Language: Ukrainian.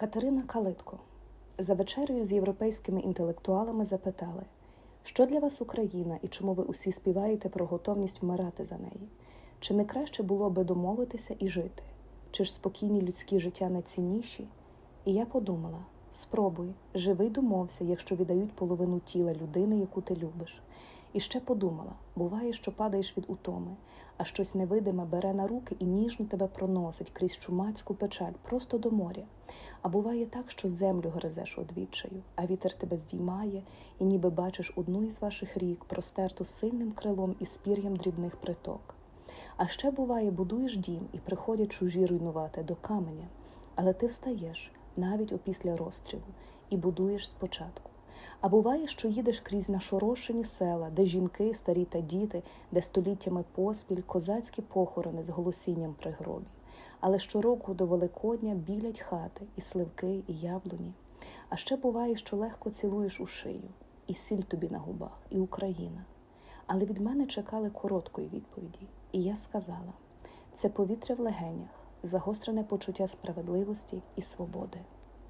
Катерина Калитко за вечерею з європейськими інтелектуалами запитали, що для вас Україна і чому ви усі співаєте про готовність вмирати за неї? Чи не краще було би домовитися і жити? Чи ж спокійні людські життя не цінніші? І я подумала: спробуй, живий домовся, якщо віддають половину тіла людини, яку ти любиш. І ще подумала: буває, що падаєш від утоми, а щось невидиме бере на руки і ніжно тебе проносить крізь чумацьку печаль просто до моря. А буває так, що землю гризеш одвічаю, а вітер тебе здіймає, і ніби бачиш одну із ваших рік, простерту сильним крилом і спір'ям дрібних приток. А ще буває, будуєш дім і приходять чужі руйнувати до каменя, але ти встаєш навіть опісля розстрілу і будуєш спочатку. А буває, що їдеш крізь нашорошені села, де жінки, старі та діти, де століттями поспіль, козацькі похорони з голосінням при гробі. Але щороку до Великодня білять хати, і сливки, і яблуні. А ще буває, що легко цілуєш у шию, і сіль тобі на губах, і Україна. Але від мене чекали короткої відповіді, і я сказала: це повітря в легенях, загострене почуття справедливості і свободи.